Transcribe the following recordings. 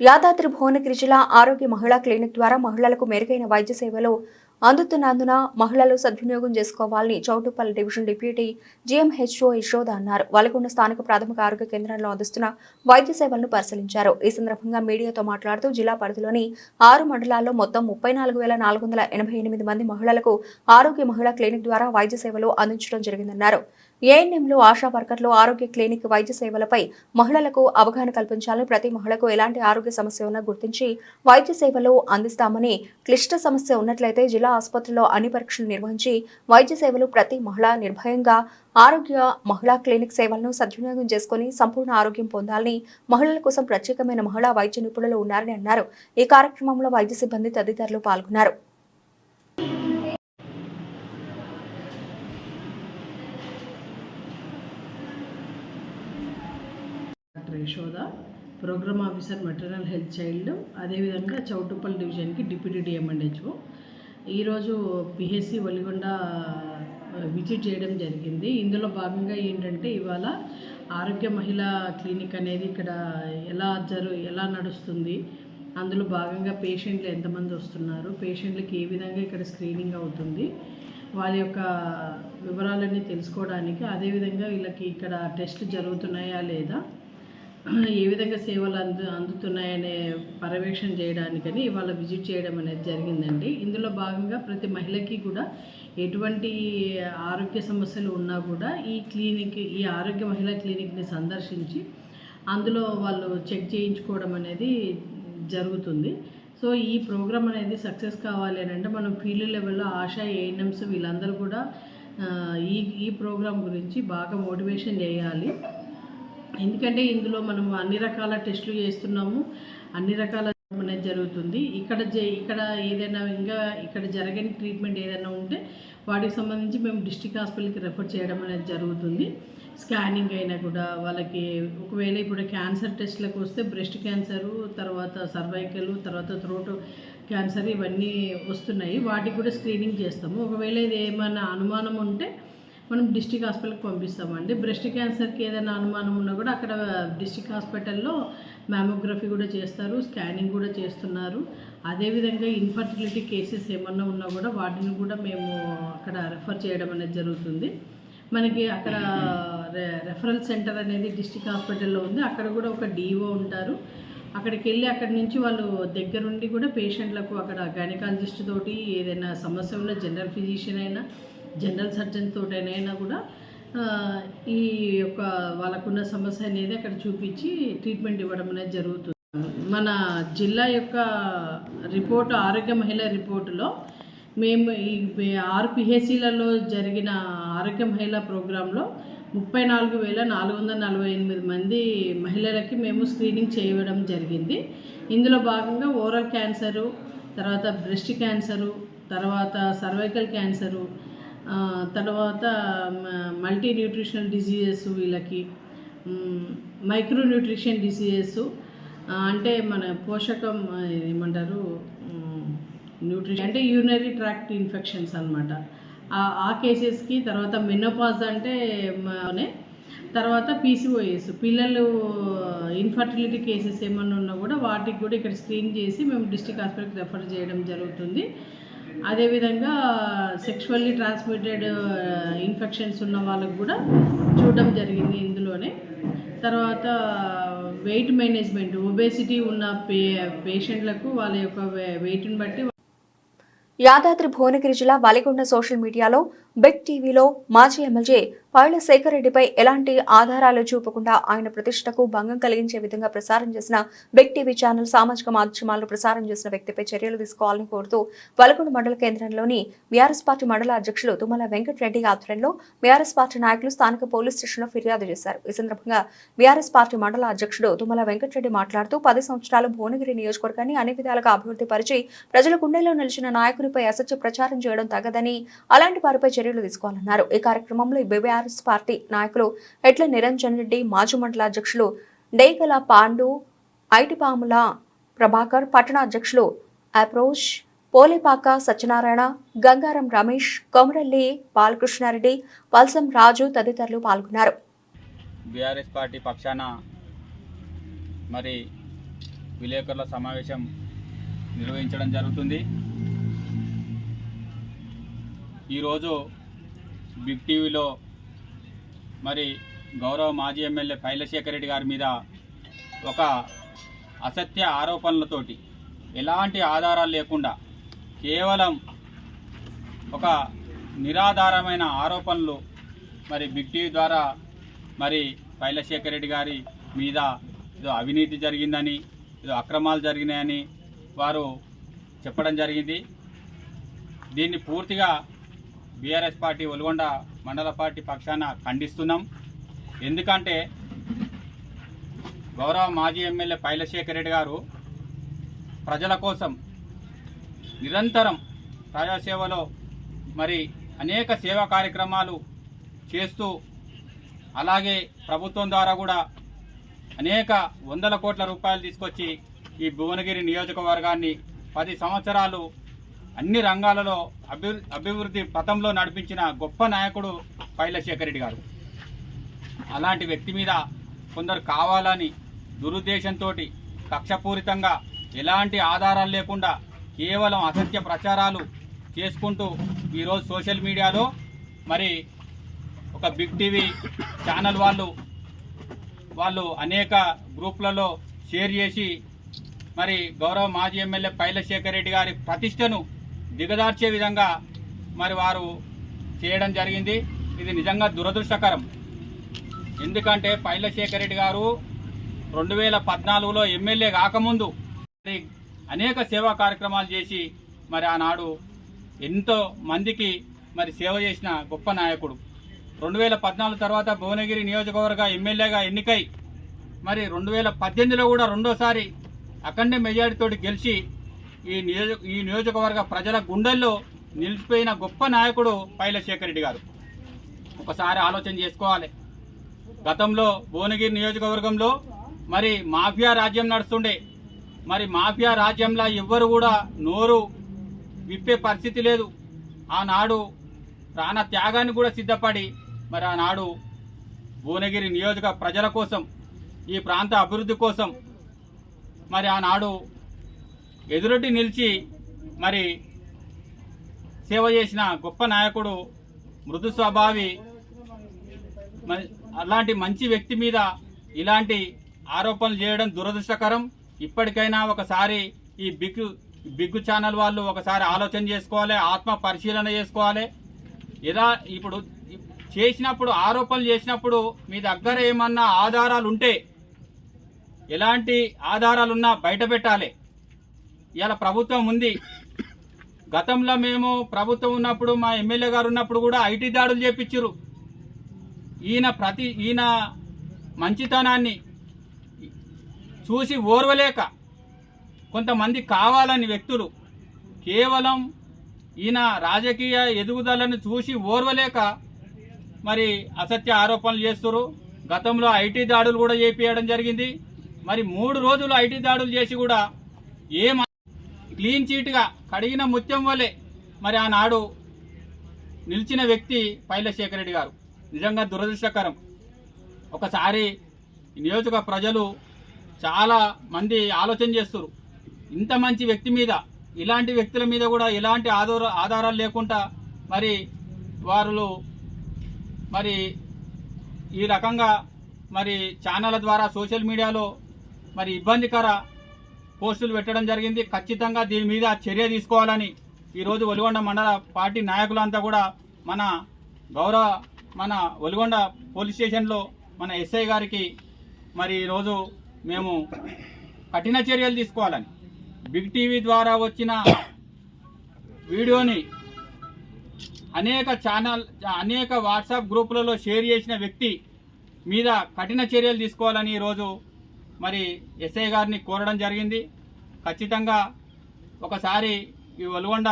యాదాద్రి భువనగిరి జిల్లా ఆరోగ్య మహిళా క్లినిక్ ద్వారా మహిళలకు మెరుగైన వైద్య సేవలు అందుతున్నందున మహిళలు సద్వినియోగం చేసుకోవాలని Choutupalli division deputy GMHO Yashoda అన్నారు. వలగొండ స్థానిక ప్రాథమిక ఆరోగ్య కేంద్రంలో అందిస్తున్న వైద్య సేవలను పరిశీలించారు. ఈ సందర్భంగా మీడియాతో మాట్లాడుతూ జిల్లా పరిధిలోని ఆరు మండలాల్లో మొత్తం ముప్పై నాలుగు వేల నాలుగు వందల ఎనభై ఎనిమిది మంది మహిళలకు ఆరోగ్య మహిళా క్లినిక్ ద్వారా వైద్య సేవలు అందించడం జరిగిందన్నారు. ఏఎన్ఎంలు ఆశా వర్కర్లు ఆరోగ్య క్లినిక్ వైద్య సేవలపై మహిళలకు అవగాహన కల్పించాలని ప్రతి మహిళకు ఎలాంటి ఆరోగ్య సమస్య ఉన్నా గుర్తించి వైద్య సేవలు అందిస్తామని క్లిష్ట సమస్య ఉన్నట్లయితే జిల్లా ఆసుపత్రిలో అన్ని పరీక్షలు నిర్వహించి వైద్య సేవలు ప్రతి మహిళ నిర్భయంగా ఆరోగ్య మహిళా క్లినిక్ సేవలను సద్వినియోగం చేసుకుని సంపూర్ణ ఆరోగ్యం పొందాలని మహిళల కోసం ప్రత్యేకమైన మహిళా వైద్య నిపుణులు ఉన్నారని అన్నారు. ఈ కార్యక్రమంలో వైద్య సిబ్బంది తదితరులు పాల్గొన్నారు. Doctor Yashoda programme officer maternal health child అదేవిధంగా చౌటుప్పల్ డివిజన్కి డిప్యూటీ డిఎంఎండ్హెచ్ఓ ఈరోజు పిహెచ్సి ఒలిగొండ విజిట్ చేయడం జరిగింది. ఇందులో భాగంగా ఏంటంటే ఇవాళ ఆరోగ్య మహిళా క్లినిక్ అనేది ఇక్కడ ఎలా జరు ఎలా నడుస్తుంది అందులో భాగంగా పేషెంట్లు ఎంతమంది వస్తున్నారు పేషెంట్లకి ఏ విధంగా ఇక్కడ స్క్రీనింగ్ అవుతుంది వాళ్ళ యొక్క వివరాలన్నీ తెలుసుకోవడానికి అదేవిధంగా వీళ్ళకి ఇక్కడ టెస్ట్లు జరుగుతున్నాయా లేదా ఏ విధంగా సేవలు అందు అందుతున్నాయనే పర్యవేక్షణ చేయడానికని ఇవాళ విజిట్ చేయడం అనేది జరిగిందండి. ఇందులో భాగంగా ప్రతి మహిళకి కూడా ఎటువంటి ఆరోగ్య సమస్యలు ఉన్నా కూడా ఈ క్లినిక్ ఈ ఆరోగ్య మహిళా క్లినిక్ని సందర్శించి అందులో వాళ్ళు చెక్ చేయించుకోవడం అనేది జరుగుతుంది. సో ఈ ప్రోగ్రామ్ అనేది సక్సెస్ కావాలి అని అంటే మనం ఫీల్డ్ లెవెల్లో ఆశా ఏఎన్ఎంస్ వీళ్ళందరూ కూడా ఈ ఈ ప్రోగ్రాం గురించి బాగా మోటివేషన్ చేయాలి. ఎందుకంటే ఇందులో మనం అన్ని రకాల టెస్టులు చేస్తున్నాము. అన్ని రకాల అనేది జరుగుతుంది. ఇక్కడ ఇక్కడ ఏదైనా ఇంకా ఇక్కడ జరగని ట్రీట్మెంట్ ఏదైనా ఉంటే వాటికి సంబంధించి మేము డిస్టిక్ హాస్పిటల్కి రెఫర్ చేయడం అనేది జరుగుతుంది. స్కానింగ్ అయినా కూడా వాళ్ళకి ఒకవేళ ఇప్పుడు క్యాన్సర్ టెస్ట్లకు వస్తే బ్రెస్ట్ క్యాన్సరు తర్వాత సర్వైకల్ తర్వాత థ్రోట్ క్యాన్సర్ ఇవన్నీ వస్తున్నాయి. వాటికి కూడా స్క్రీనింగ్ చేస్తాము. ఒకవేళ ఇది ఏమైనా అనుమానం ఉంటే మనం డిస్టిక్ హాస్పిటల్కి పంపిస్తామండి. బ్రెస్ట్ క్యాన్సర్కి ఏదైనా అనుమానం ఉన్నా కూడా అక్కడ డిస్టిక్ హాస్పిటల్లో మ్యామోగ్రఫీ కూడా చేస్తారు స్కానింగ్ కూడా చేస్తున్నారు. అదేవిధంగా ఇన్ఫర్టిలిటీ కేసెస్ ఏమన్నా ఉన్నా కూడా వాటిని కూడా మేము అక్కడ రెఫర్ చేయడం అనేది జరుగుతుంది. మనకి అక్కడ రె- రెఫరల్ సెంటర్ అనేది డిస్టిక్ హాస్పిటల్లో ఉంది. అక్కడ కూడా ఒక డిఓ ఉంటారు. అక్కడికి వెళ్ళి అక్కడి నుంచి వాళ్ళు దగ్గరుండి కూడా పేషెంట్లకు అక్కడ గైనకాలజిస్ట్ తోటి ఏదైనా సమస్య ఉన్న జనరల్ ఫిజిషియన్ అయినా జనరల్ సర్జన్ తోటైనా కూడా ఈ యొక్క వాళ్ళకున్న సమస్య అనేది అక్కడ చూపించి ట్రీట్మెంట్ ఇవ్వడం అనేది జరుగుతుంది. మన జిల్లా యొక్క రిపోర్టు ఆరోగ్య మహిళ రిపోర్టులో మేము ఈ ఆరు పిహెసీలలో జరిగిన ఆరోగ్య మహిళా ప్రోగ్రాంలో ముప్పై నాలుగు వేల నాలుగు వందల నలభై ఎనిమిది మంది మహిళలకి మేము స్క్రీనింగ్ చేయడం జరిగింది. ఇందులో భాగంగా ఓరల్ క్యాన్సరు తర్వాత బ్రెస్ట్ క్యాన్సరు తర్వాత సర్వైకల్ క్యాన్సరు తర్వాత మల్టీ న్యూట్రిషనల్ డిసీజెస్ వీళ్ళకి మైక్రో న్యూట్రిషన్ డిసీజెస్ అంటే మన పోషకం ఏమంటారు న్యూట్రిషన్ అంటే యూనరీ ట్రాక్ట్ ఇన్ఫెక్షన్స్ అనమాట ఆ కేసెస్కి తర్వాత మెనోపాజ్ అంటే తర్వాత పీసీఓఎస్ పిల్లలు ఇన్ఫర్టిలిటీ కేసెస్ ఏమన్నా ఉన్నా కూడా వాటికి కూడా ఇక్కడ స్క్రీన్ చేసి మేము డిస్ట్రిక్ట్ హాస్పిటల్కి రెఫర్ చేయడం జరుగుతుంది. అదేవిధంగా సెక్షువల్లీ ట్రాన్స్మిటెడ్ ఇన్ఫెక్షన్స్ ఉన్న వాళ్ళకు కూడా చూడడం జరిగింది ఇందులోనే. తర్వాత వెయిట్ మేనేజ్మెంట్ ఒబేసిటీ ఉన్న పే పేషెంట్లకు వాళ్ళ యొక్క వెయిట్ని బట్టి యాదాద్రి భువనగిరి జిల్లా వలిగొండ సోషల్ మీడియాలో బిగ్ టీవీలో మాజీ ఎమ్మెల్యే పైల శేఖర్ రెడ్డిపై ఎలాంటి ఆధారాలు చూపకుండా ఆయన ప్రతిష్టకు భంగం కలిగించే విధంగా ప్రసారం చేసిన బిగ్ టీవీ ఛానల్ సామాజిక మాధ్యమాల్లో ప్రసారం చేసిన వ్యక్తిపై చర్యలు తీసుకోవాలని కోరుతూ వలగొండ మండల కేంద్రంలోని బీఆర్ఎస్ పార్టీ మండల అధ్యక్షులు తుమ్మల వెంకటరెడ్డి ఆధ్వర్యంలో బీఆర్ఎస్ పార్టీ నాయకులు స్థానిక పోలీస్ స్టేషన్లో ఫిర్యాదు చేశారు. ఈ సందర్భంగా బీఆర్ఎస్ పార్టీ మండల అధ్యక్షుడు తుమ్మల వెంకటరెడ్డి మాట్లాడుతూ పది సంవత్సరాలు భువనగిరి నియోజకవర్గాన్ని అన్ని విధాలుగా అభివృద్ధి పరిచి ప్రజల గుండెల్లో నిలిచిన నాయకునిపై అసత్య ప్రచారం చేయడం తగదని అలాంటి వారిపై చర్యలు తీసుకోవాలన్నారు. ఈ కార్యక్రమంలో బీబీఆర్ఎస్ పార్టీ నాయకులు ఎట్ల నిరంజన్ రెడ్డి మాజీ మండల అధ్యక్షులు డేగల పాండు ఐటిపాముల ప్రభాకర్ పట్టణ అధ్యక్షులు అప్రోచ్ పోలేపాక సత్యనారాయణ గంగారం రమేష్ కొమరల్లి బాలకృష్ణారెడ్డి వల్సం రాజు తదితరులు పాల్గొన్నారు. బీఆర్ఎస్ పార్టీ పక్షాన మరి విలేకరుల సమావేశం నిర్వహించడం జరుగుతుంది. ఈరోజు బిగ్ టీవీలో మరి గౌరవ మాజీ ఎమ్మెల్యే పైలశేఖర్ రెడ్డి గారి మీద ఒక అసత్య ఆరోపణలతోటి ఎలాంటి ఆధారాలు లేకుండా కేవలం ఒక నిరాధారమైన ఆరోపణలు మరి బిగ్ టీవీ ద్వారా మరి పైలశేఖర్ రెడ్డి గారి మీద ఏదో అవినీతి జరిగిందని ఏదో అక్రమాలు జరిగినాయని వారు చెప్పడం జరిగింది. దీన్ని పూర్తిగా బీఆర్ఎస్ పార్టీ ఒల్గొండ మండల పార్టీ పక్షాన ఖండిస్తున్నాం. ఎందుకంటే గౌరవ మాజీ ఎమ్మెల్యే పైలశేఖర్ రెడ్డి గారు ప్రజల కోసం నిరంతరం ప్రజాసేవలో మరి అనేక సేవా కార్యక్రమాలు చేస్తూ అలాగే ప్రభుత్వం ద్వారా కూడా అనేక వందల కోట్ల రూపాయలు తీసుకొచ్చి ఈ భువనగిరి నియోజకవర్గాన్ని పది సంవత్సరాలు అన్ని రంగాలలో అభివృద్ధి అభివృద్ధి పథంలో నడిపించిన గొప్ప నాయకుడు పైలశేఖర్ రెడ్డి గారు. అలాంటి వ్యక్తి మీద కొందరు కావాలని దురుద్దేశంతో కక్షపూరితంగా ఎలాంటి ఆధారాలు లేకుండా కేవలం అసత్య ప్రచారాలు చేసుకుంటూ ఈరోజు సోషల్ మీడియాలో మరి ఒక బిగ్ టీవీ ఛానల్ వాళ్ళు వాళ్ళు అనేక గ్రూపులలో షేర్ చేసి మరి గౌరవ మాజీ ఎమ్మెల్యే పైలశేఖర్ రెడ్డి గారి ప్రతిష్టను దిగదార్చే విధంగా మరి వారు చేయడం జరిగింది. ఇది నిజంగా దురదృష్టకరం. ఎందుకంటే పైలశేఖర్ రెడ్డి గారు రెండు వేల పద్నాలుగులో ఎమ్మెల్యే కాకముందు మరి అనేక సేవా కార్యక్రమాలు చేసి మరి ఆనాడు ఎంతో మందికి మరి సేవ చేసిన గొప్ప నాయకుడు. రెండు వేల పద్నాలుగు తర్వాత భువనగిరి నియోజకవర్గ ఎమ్మెల్యేగా ఎన్నికై మరి రెండు వేల పద్దెనిమిదిలో కూడా రెండోసారి అఖండ మెజార్టీతో గెలిచి ఈ నియోజక ఈ నియోజకవర్గ ప్రజల గుండెల్లో నిలిచిపోయిన గొప్ప నాయకుడు పైలశేఖర్ రెడ్డి గారు. ఒకసారి ఆలోచన చేసుకోవాలి. గతంలో భువనగిరి నియోజకవర్గంలో మరి మాఫియా రాజ్యం నడుస్తుండే. మరి మాఫియా రాజ్యంలో ఎవ్వరు కూడా నోరు విప్పే పరిస్థితి లేదు. ఆనాడు ప్రాణ త్యాగాన్ని కూడా సిద్ధపడి మరి ఆనాడు భువనగిరి నియోజక ప్రజల కోసం ఈ ప్రాంత అభివృద్ధి కోసం మరి ఆనాడు ఎదురొడ్డి నిలిచి మరి సేవ చేసిన గొప్ప నాయకుడు మృదు స్వభావి అలాంటి మంచి వ్యక్తి మీద ఇలాంటి ఆరోపణలు చేయడం దురదృష్టకరం. ఇప్పటికైనా ఒకసారి ఈ బిగ్ బిగ్ ఛానల్ వాళ్ళు ఒకసారి ఆలోచన చేసుకోవాలి ఆత్మ పరిశీలన చేసుకోవాలి. ఇలా ఇప్పుడు చేసినప్పుడు ఆరోపణలు చేసినప్పుడు మీ దగ్గర ఏమన్నా ఆధారాలు ఉంటే ఎలాంటి ఆధారాలున్నా బయట పెట్టాలి. ఇలా ప్రభుత్వం ఉంది. గతంలో మేము ప్రభుత్వం ఉన్నప్పుడు మా ఎమ్మెల్యే గారు ఉన్నప్పుడు కూడా ఐటీ దాడులు చేపించారు ఈయన ప్రతి ఈయన మంచితనాన్ని చూసి ఓర్వలేక కొంతమంది కావాలని వ్యక్తులు కేవలం ఈయన రాజకీయ ఎదుగుదలను చూసి ఓర్వలేక మరి అసత్య ఆరోపణలు చేస్తున్నారు గతంలో ఐటీ దాడులు కూడా చేపించడం జరిగింది. మరి మూడు రోజులు ఐటీ దాడులు చేసి కూడా ఏం క్లీన్ చీట్గా కడిగిన ముత్యం వలె మరి ఆనాడు నిలిచిన వ్యక్తి పైలశేఖర్ రెడ్డి గారు. నిజంగా దురదృష్టకరం. ఒకసారి నియోజక ప్రజలు చాలా మంది ఆలోచన చేస్తారు ఇంత మంచి వ్యక్తి మీద ఇలాంటి వ్యక్తుల మీద కూడా ఎలాంటి ఆధార ఆధారాలు లేకుండా మరి వారు మరి ఈ రకంగా మరి ఛానళ్ళ ద్వారా సోషల్ మీడియాలో మరి ఇబ్బందికర పోస్టులు పెట్టడం జరిగింది. ఖచ్చితంగా దీని మీద చర్య తీసుకోవాలని ఈరోజు ఒలిగొండ మండల పార్టీ నాయకులంతా కూడా మన గౌరవ మన ఒలిగొండ పోలీస్ స్టేషన్లో మన ఎస్ఐ గారికి మరి ఈరోజు మేము కఠిన చర్యలు తీసుకోవాలని బిగ్ టీవీ ద్వారా వచ్చిన వీడియోని అనేక ఛానల్ అనేక వాట్సాప్ గ్రూపులలో షేర్ చేసిన వ్యక్తి మీద కఠిన చర్యలు తీసుకోవాలని ఈరోజు మరి ఎస్ఐ గారిని కోరడం జరిగింది. ఖచ్చితంగా ఒకసారి ఈ ఒల్గొండ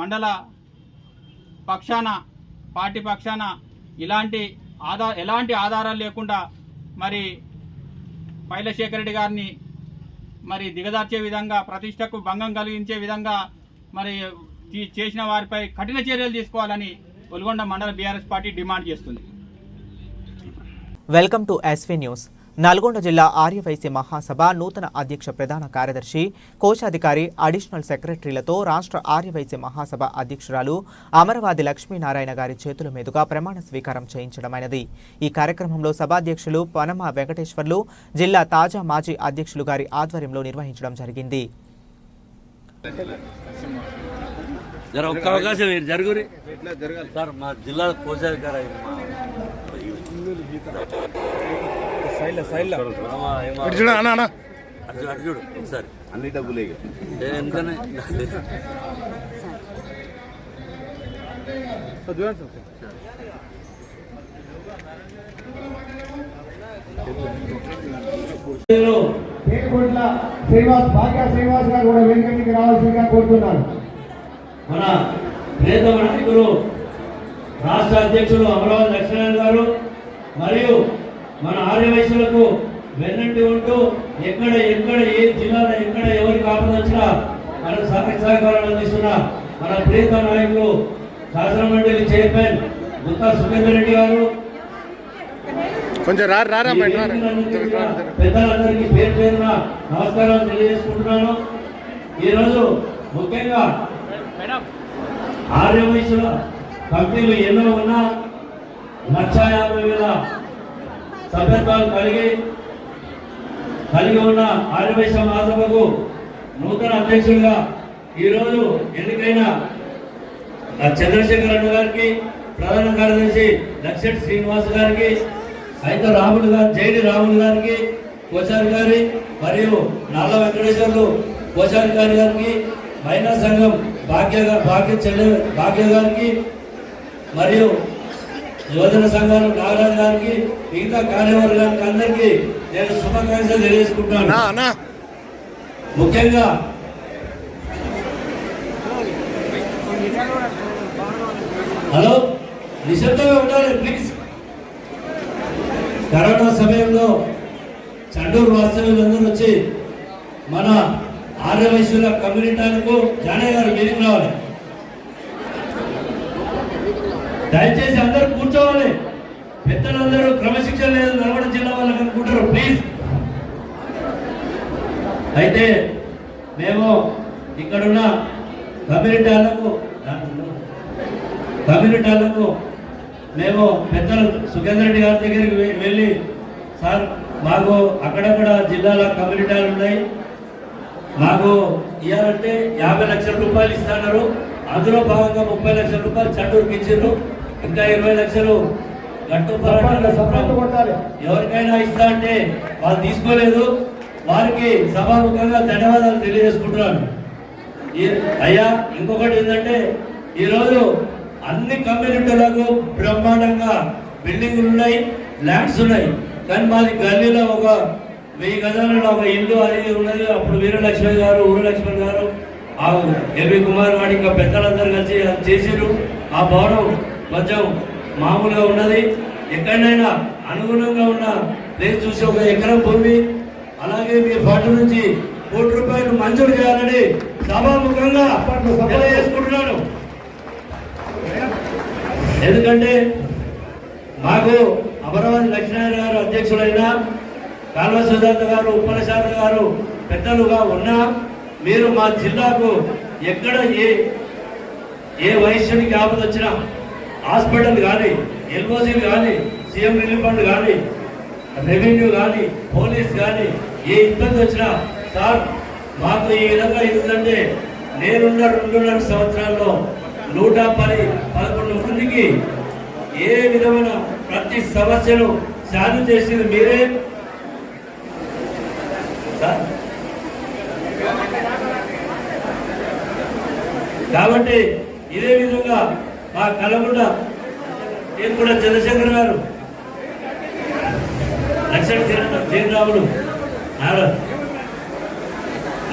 మండల పక్షాన పార్టీ పక్షాన ఇలాంటి ఆధార ఎలాంటి ఆధారాలు లేకుండా మరి పైలశేఖర్ రెడ్డి గారిని మరి దిగదార్చే విధంగా ప్రతిష్టకు భంగం కలిగించే విధంగా మరి చేసిన వారిపై కఠిన చర్యలు తీసుకోవాలని ఒల్గొండ మండల బీఆర్ఎస్ పార్టీ డిమాండ్ చేస్తుంది. Welcome to SV news Nalgonda జిల్లా ఆర్యవైశ్య మహాసభ నూతన అధ్యక్ష ప్రధాన కార్యదర్శి కోశాధికారి అడిషనల్ సెక్రటరీలతో రాష్ట్ర ఆర్యవైశ్య మహాసభ అధ్యక్షురాలు అమరవాది లక్ష్మీనారాయణ గారి చేతుల మీదుగా ప్రమాణ స్వీకారం చేయించడమైనది. ఈ కార్యక్రమంలో సభాధ్యక్షులు పనమ వెంకటేశ్వర్లు జిల్లా తాజా మాజీ అధ్యక్షులు గారి ఆధ్వర్యంలో నిర్వహించడం జరిగింది. జర ఒక్క అవకాశం మీరు జరుగురి. సార్ మా జిల్లా కోశాధికారి అటు అటు చూడు ఒకసారి. అన్ని డబ్బులే ఇక. ఏ, ఎందుకని? పేరుకోట్ల శ్రీనివాస్ భాగ్య శ్రీనివాస్ గారు కూడా వేదిక మీదకి రావాల్సిందిగా కోరుతున్నాను. మన ప్రేత నాయకులు రాష్ట్ర అధ్యక్షులు అమరావతి లక్ష్మణ్ గారు మరియు మన ఆర్యవైశ్యులకు వెన్నంటి ఉంటూ ఎక్కడ ఎక్కడ ఏ జిల్లాలో ఎక్కడ ఎవరికి ఆపద వచ్చినా మనకు సహాయ సహకారాలు అందిస్తున్న మన ప్రీత నాయకులు శాసన మండలి చైర్మన్ గుత్తా సుఖేందర్ రెడ్డి గారు. కొంచెం పెద్దలందరికీ పేరు పేరున నమస్కారాలు తెలియజేసుకుంటున్నాను. ఈరోజు ముఖ్యంగా ఆర్యవయసుల కంపెనీలు ఎన్నో ఉన్నా లక్ష యాభై వేల సభ్యత్వాలు కలిగి కలిగి ఉన్న ఆర్యవైశ్య మహాసభకు నూతన అధ్యక్షులుగా ఈరోజు ఎన్నికైన చంద్రశేఖర్ అన్న గారికి ప్రధాన కార్యదర్శి లక్ష్మణ్ శ్రీనివాస్ గారికి అయితే రాములు గారు జైడి రాములు గారికి కోచారి గారి మరియు నల్ల వెంకటేశ్వర్లు కోచారి గారి గారికి మహిళా సంఘం భాగ్య భాగ్య చెల్లె భాగ్య గారికి మరియు యువజన సంఘాలు నాగరాజు గారికి మిగతా కార్యవర్గానికి అందరికీ నేను శుభాకాంక్షలు తెలియజేసుకుంటున్నాను ముఖ్యంగా హలో నిశ్శబ్దంగా ఉండాలి ప్లీజ్. కరోనా సమయంలో చండూరు వాస్తవ్యులందరూ వచ్చి మన ఆర్యవైశ్యుల కమ్యూనిటీలకు జానయ్య గారు మీటింగ్ రావాలి. దయచేసి అందరూ కూర్చోవాలి. పెద్దలందరూ క్రమశిక్షణ లేదు నల్గొండ జిల్లా వాళ్ళకి అనుకుంటారు ప్లీజ్ అయితే మేము ఇక్కడున్న కమ్యూనిటీలకు కమ్యూనిటీలకు మేము పెద్దలు సుఖేంద్ర రెడ్డి గారి దగ్గరికి వెళ్ళి సార్ మాకు అక్కడక్కడ జిల్లాల కమ్యూనిటీలు ఉన్నాయి. మాకు ఇవ్వాలంటే యాభై లక్షల రూపాయలు ఇస్తున్నారు. అందులో భాగంగా ముప్పై లక్షల రూపాయలు చండూరుకి ఇచ్చారు ఇంకా ఇరవై లక్షలు గట్టు ఎవరికైనా ఇస్తా అంటే వాళ్ళు తీసుకోలేదు. వారికి సభాముఖంగా ధన్యవాదాలు తెలియజేసుకుంటున్నాను. అయ్యా ఇంకొకటి ఏంటంటే ఈరోజు అన్ని కమ్యూనిటీలకు బ్రహ్మాండంగా బిల్డింగ్లు ఉన్నాయి ల్యాండ్స్ ఉన్నాయి. కానీ మాది గల్లీలో ఒక వెయ్యి గజాలలో ఒక ఇల్లు అది ఉన్నది. అప్పుడు వీరలక్ష్మి గారు ఊరలక్ష్మి గారు ఆ ఎల్వి కుమార్ వాడి ఇంకా పెద్దలందరూ కలిసి చేసిరు ఆ భవనం కొంచెం మామూలుగా ఉన్నది. ఎక్కడైనా అనుగుణంగా ఉన్న ప్లేస్ చూసి ఒక ఎకరం భూమి అలాగే మీ పార్టీ నుంచి కోటి రూపాయలు మంజూరు చేయాలని సభాముఖంగా తెలియజేసుకుంటున్నాను ఎందుకంటే మాకు అమరావతి లక్ష్మీనారాయణ గారు అధ్యక్షుడైన కాల్వ సుధాంత గారు ఉపనశాఖ గారు పెద్దలుగా ఉన్నా మీరు మా జిల్లాకు ఎక్కడ ఏ ఏ వయస్సునికి ఆపద వచ్చినా హాస్పిటల్ కానీ ఎల్ఓసీలు కానీ సీఎం రిలీఫ్ ఫండ్ కానీ రెవెన్యూ కానీ పోలీస్ కానీ ఏ ఇబ్బంది వచ్చినా సార్ మాకు ఈ విధంగా ఏంటంటే నేనున్న రెండున్నర సంవత్సరాల్లో నూట పది పదకొండు మందికి ఏ విధమైన ప్రతి సమస్యను సాల్వ్ చేసింది మీరే? కాబట్టి ఇదే విధంగా మా కలగుండ నేను కూడా చంద్రశేఖర్ గారు. లక్ష్మణ జయరాములు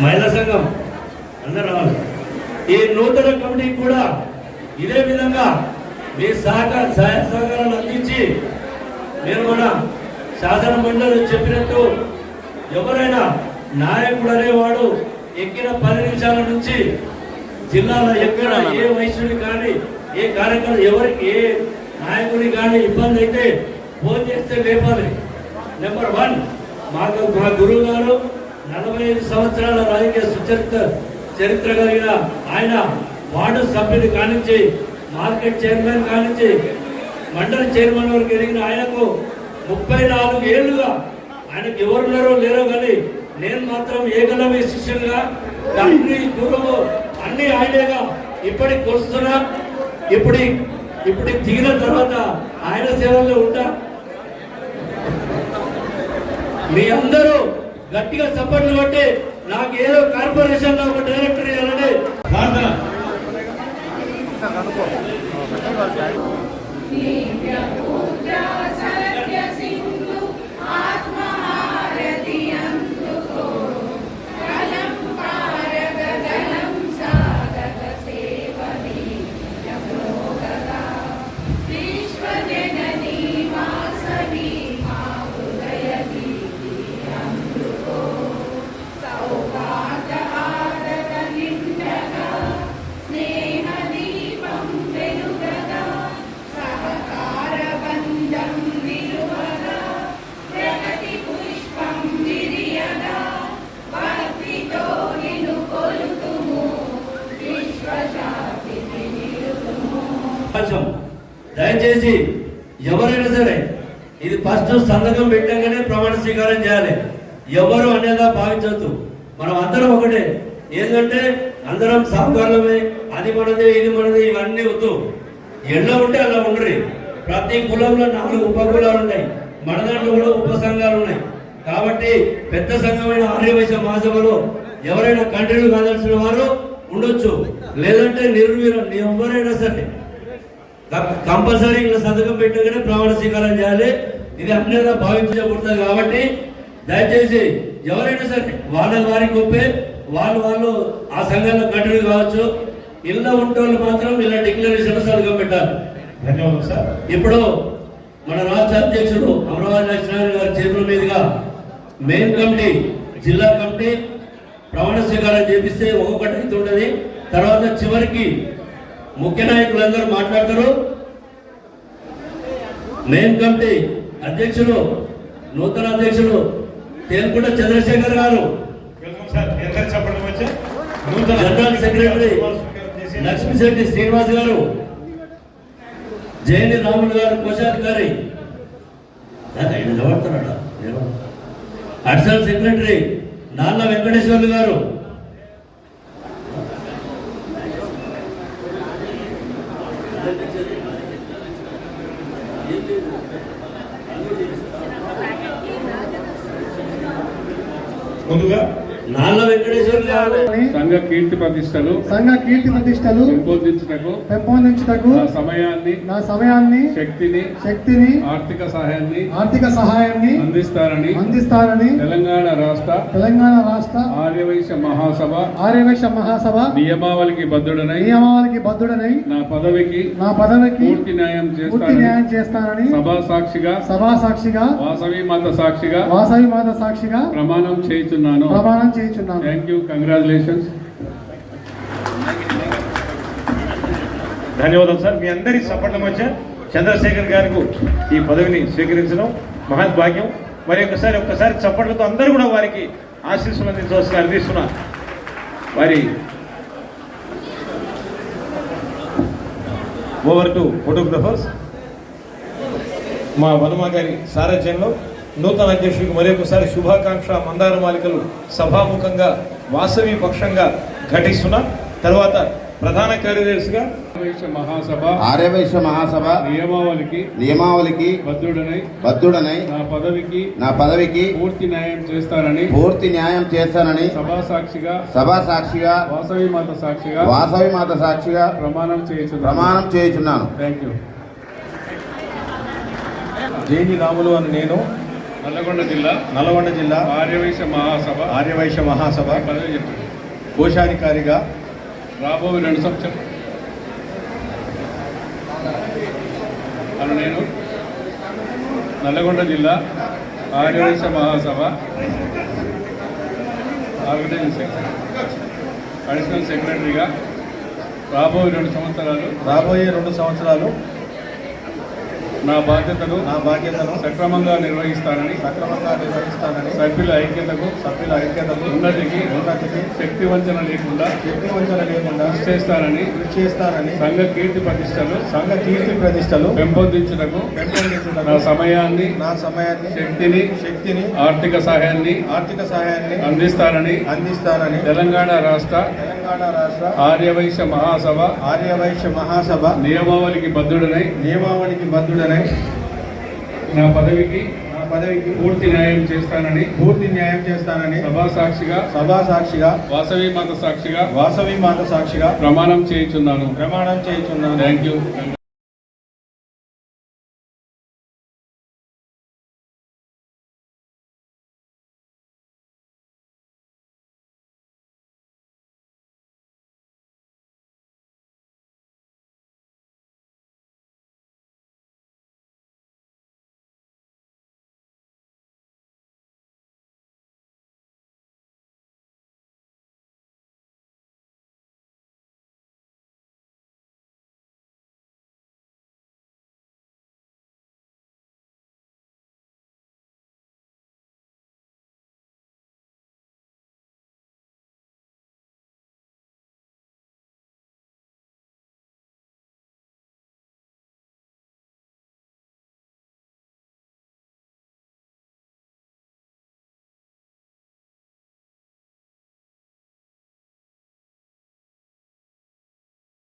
మహిళా సంఘం అందరూ రావాలి. ఈ నూతన కమిటీ కూడా ఇదే విధంగా మీ సహకార సహాయ సహకారాలు అందించి మీరు కూడా శాసన మండలి చెప్పినట్టు ఎవరైనా నాయకుడు అనేవాడు ఎక్కిన పది నిమిషాల నుంచి జిల్లాలో ఎక్కడ ఏ వయసుని కానీ ఏ కార్యక్రమం ఎవరికి ఏ నాయకుడి కానీ ఇబ్బంది అయితే ఫోన్ చేస్తే లేపాలి. నెంబర్ వన్ మాకు మా గురువు గారు నలభై ఐదు సంవత్సరాల రాజకీయ సుచరిత్ర చరిత్ర కలిగిన ఆయన వార్డు సభ్యుడు కానించి మార్కెట్ చైర్మన్ కానించి మండలి చైర్మన్ వరకు ఎదిగిన ఆయనకు ముప్పై నాలుగు ఏళ్ళుగా ఆయనకు ఎవరున్నారో లేరో కానీ నేను మాత్రం ఏకలవ్య శిష్యులుగా తండ్రి గురువు అన్ని ఆయనేగా ఇప్పటికి కొలుస్తున్నా ఇప్పుడు ఇప్పుడు దిగిన తర్వాత ఆయన సేవల్లో ఉంటా? మీ అందరూ గట్టిగా సపోర్ట్లు కొట్టి నాకు ఏదో కార్పొరేషన్లో ఒక డైరెక్టర్ ఇవ్వాలని ప్రార్థన. దయచేసి ఎవరైనా సరే ఇది ఫస్ట్ సంతకం పెట్టగానే ప్రమాణ స్వీకారం చేయాలి. ఎవరు అనేదా భావించవద్దు మనం అందరం ఒకటే. ఏంటంటే అందరం సహకారమే. అది మనదే ఇది మనదే ఇవన్నీ వద్దు. ఎలా ఉంటే అలా ఉండరు. ప్రతి కులంలో నాలుగు ఉపకులాలు ఉన్నాయి. మన దాంట్లో కూడా ఉప సంఘాలు ఉన్నాయి. కాబట్టి పెద్ద సంఘమైన ఆర్యవైశ్య మహాసభలో ఎవరైనా కంటిన్యూ కాదాల్సిన వారు ఉండొచ్చు. లేదంటే నిర్వీరం ఎవరైనా సరే కంపల్సరీ ఇలా సంతకం పెట్టగానే ప్రమాణ స్వీకారం చేయాలి. ఇది అన్నిగా భావించబడుతుంది కాబట్టి దయచేసి ఎవరైనా సరే వాళ్ళ వారి గొప్పే వాళ్ళు వాళ్ళు ఆ సంఘంలో కంటిన్యూ కావచ్చు. ఇళ్ళ ఉంటోళ్ళు మాత్రం ఇలా డిక్లరేషన్ సంతకం పెట్టాలి. ధన్యవాదాలు సార్. ఇప్పుడు మన రాష్ట్ర అధ్యక్షుడు అమరావతి లక్ష్మీనారాయణ గారి చేతుల మీదుగా మెయిన్ కమిటీ జిల్లా కమిటీ ప్రమాణ స్వీకారం చేపిస్తే ఒక్కొక్కటి ఉంటుంది తర్వాత చివరికి ముఖ్య నాయకులందరూ మాట్లాడతారు. మెయిన్ కమిటీ అధ్యక్షులు నూతన అధ్యక్షులు తేలుకుంట చంద్రశేఖర్ గారు. జనరల్ సెక్రటరీ చేసి లక్ష్మీశెట్టి శ్రీనివాస్ గారు జయని రాములు గారు కోశాధికారి. నిలబడతారట అడిషనల్ సెక్రటరీ నాన్న వెంకటేశ్వర్లు గారు ముందుగా నాన్న వెంకటేశ్వర్లు గారు సంఘ కీర్తి ప్రతిష్టలు సంఘ కీర్తి ప్రతిష్టలు పెంపొందించుటకు పెంపొందించుటకు నా సమయాన్ని నా సమయాన్ని శక్తిని శక్తిని ఆర్థిక సహాయాన్ని ఆర్థిక సహాయాన్ని అందిస్తారని అందిస్తారని తెలంగాణ రాష్ట్ర తెలంగాణ రాష్ట్ర ఆర్యవైశ్య మహాసభ ఆర్యవేశ మహాసభ నియమావళికి బద్దుడనై నియమావళికి బద్ధుడనై నా పదవికి నా పదవికి పూర్తి న్యాయం పూర్తి న్యాయం చేస్తానని సభా సాక్షిగా సభా సాక్షిగా వాసవి మాత సాక్షిగా వాసవి మాత సాక్షిగా ప్రమాణం చేయుచున్నాను. ప్రమాణం చేయించున్నాను. థ్యాంక్ యూ కంగ్రాచులేషన్స్ ధన్యవాదాలు సార్. మీ అందరి సపోర్ట్ల మధ్య చంద్రశేఖర్ గారికి ఈ పదవిని స్వీకరించడం మహద్భాగ్యం. మరి ఒకసారి ఒక్కసారి చప్పట్లతో అందరూ కూడా వారికి ఆశీస్సులు అందించవలసిన అర్థిస్తున్నా వారి ఓవర్ టు ఫోటోగ్రఫర్స్. మా వనమా గారి సారథ్యంలో నూతన అధ్యక్షుడికి మరొకసారి శుభాకాంక్ష మందార మాలికలు సభాముఖంగా వాసవి పక్షంగా ఘటిస్తున్నా. తర్వాత ప్రధాన కార్యదర్శిగా మహాసభ ఆర్యవైశ్య మహాసభ నియమావళికి నియమావళికి బద్దుడనై బద్ధుడనై నా పదవికి నా పదవికి పూర్తి న్యాయం చేస్తానని పూర్తి న్యాయం చేస్తానని సభా సాక్షిగా సభా సాక్షిగా వాసవి మాత సాక్షిగా వాసవి మాత సాక్షిగా ప్రమాణం చేయించున్నాను. ప్రమాణం చేయుచున్నాను. థ్యాంక్ యూ జేని రాములు అని నేను నల్లగొండ జిల్లా నల్గొండ జిల్లా ఆర్యవైశ్య మహాసభ. ఆర్యవైశ్య మహాసభ. పదవి కోశాధికారిగా రాబోయే రెండు సంవత్సరం అను నేను. నల్లగొండ జిల్లా Aryavysya Mahasabha. Organizing secretary. Additional సెక్రటరీగా రాబోయే రెండు సంవత్సరాలు. రాబోయే రెండు సంవత్సరాలు నా బాధ్యతను నా బాధ్యతను సక్రమంగా నిర్వహిస్తానని సక్రమంగా నిర్వహిస్తానని సభ్యుల ఐక్యతకు సభ్యుల ఐక్యతకు ఉన్నతికి ఉన్నతికి శక్తి వంచన లేకుండా శక్తి వంచన లేకుండా కృషి చేస్తానని కృషి చేస్తానని సంఘ కీర్తి ప్రతిష్టలు సంఘ కీర్తి ప్రతిష్టలు పెంపొందించుటకు నా పెంపొందించుటకు సమయాన్ని నా సమయాన్ని శక్తిని శక్తిని ఆర్థిక సహాయాన్ని ఆర్థిక సహాయాన్ని అందిస్తానని అందిస్తానని తెలంగాణ రాష్ట్ర తెలంగాణ రాష్ట్ర ఆర్యవైశ్య మహాసభ. ఆర్యవైశ్య మహాసభ. నియమావళికి బద్ధుడనై. నియమావళికి బద్ధుడనై. నా పదవికి నా పదవికి పూర్తి న్యాయం చేస్తానని. పూర్తి న్యాయం చేస్తానని. సభా సాక్షిగా. సభా సాక్షిగా. వాసవి మాత సాక్షిగా. వాసవి మాత సాక్షిగా. ప్రమాణం చేయుచున్నాను. ప్రమాణం చేయుచున్నాను. Thank you